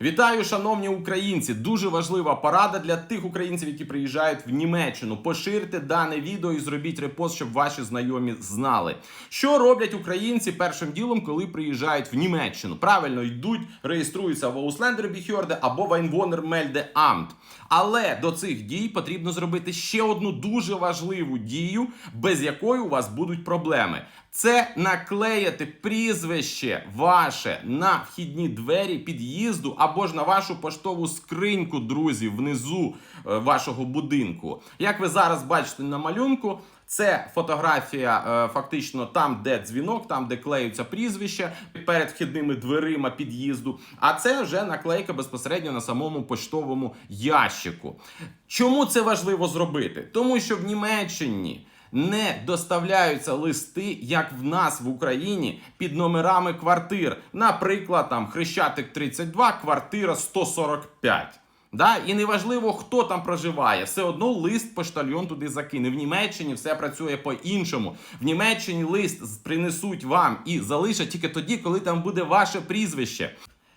Вітаю, шановні українці! Дуже важлива порада для тих українців, які приїжджають в Німеччину. Поширте дане відео і зробіть репост, щоб ваші знайомі знали. Що роблять українці першим ділом, коли приїжджають в Німеччину? Правильно йдуть, реєструються в Ausländerbehörde або в Einwohnermeldeamt. Але до цих дій потрібно зробити ще одну дуже важливу дію, без якої у вас будуть проблеми. Це наклеїти прізвище ваше на вхідні двері під'їзду або ж на вашу поштову скриньку, друзі, внизу е, вашого будинку. Як ви зараз бачите на малюнку, це фотографія е, фактично там, де дзвінок, там де клеються прізвища перед вхідними дверима під'їзду. А це вже наклейка безпосередньо на самому поштовому ящику. Чому це важливо зробити? Тому що в Німеччині не доставляються листи, як в нас в Україні, під номерами квартир. Наприклад, там Хрещатик 32, квартира 145. Да? І неважливо, хто там проживає, все одно лист поштальйон туди закине. В Німеччині все працює по-іншому. В Німеччині лист принесуть вам і залишать тільки тоді, коли там буде ваше прізвище.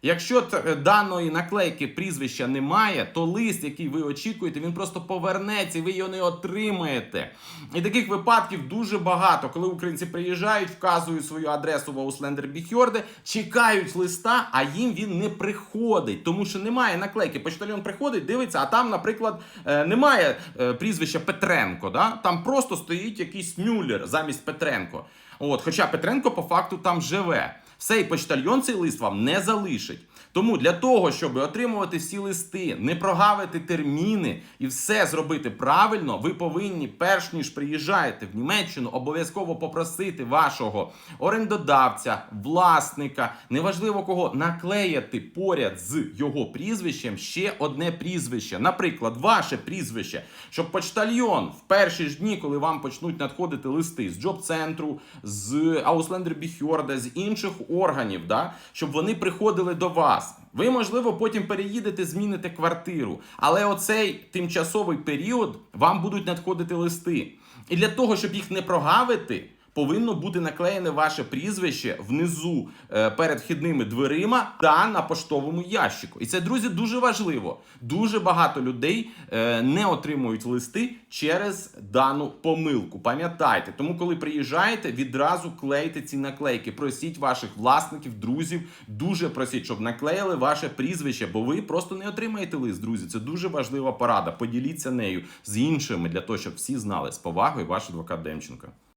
Якщо е, даної наклейки прізвища немає, то лист, який ви очікуєте, він просто повернеться, і ви його не отримаєте. І таких випадків дуже багато, коли українці приїжджають, вказують свою адресу в Ausländerbehörde, чекають листа, а їм він не приходить, тому що немає наклейки. Почтальон приходить, дивиться, а там, наприклад, е, немає е, прізвища Петренко. Да? Там просто стоїть якийсь Мюллер замість Петренко. От, хоча Петренко по факту там живе. Все, і почтальйон цей лист вам не залишить. Тому для того, щоб отримувати всі листи, не прогавити терміни і все зробити правильно, ви повинні, перш ніж приїжджаєте в Німеччину, обов'язково попросити вашого орендодавця, власника, неважливо кого, наклеяти поряд з його прізвищем ще одне прізвище. Наприклад, ваше прізвище, щоб почтальйон в перші ж дні, коли вам почнуть надходити листи з джоб-центру, з Ausländerbehörde, з інших органів, да, щоб вони приходили до вас. Ви, можливо, потім переїдете, зміните квартиру. Але оцей тимчасовий період вам будуть надходити листи. І для того, щоб їх не прогавити, повинно бути наклеєне ваше прізвище внизу е, перед вхідними дверима та на поштовому ящику. І це, друзі, дуже важливо. Дуже багато людей е, не отримують листи через дану помилку. Пам'ятайте, тому коли приїжджаєте, відразу клейте ці наклейки. Просіть ваших власників, друзів, дуже просіть, щоб наклеїли ваше прізвище, бо ви просто не отримаєте лист, друзі. Це дуже важлива порада. Поділіться нею з іншими для того, щоб всі знали з повагою ваш адвокат Демченко.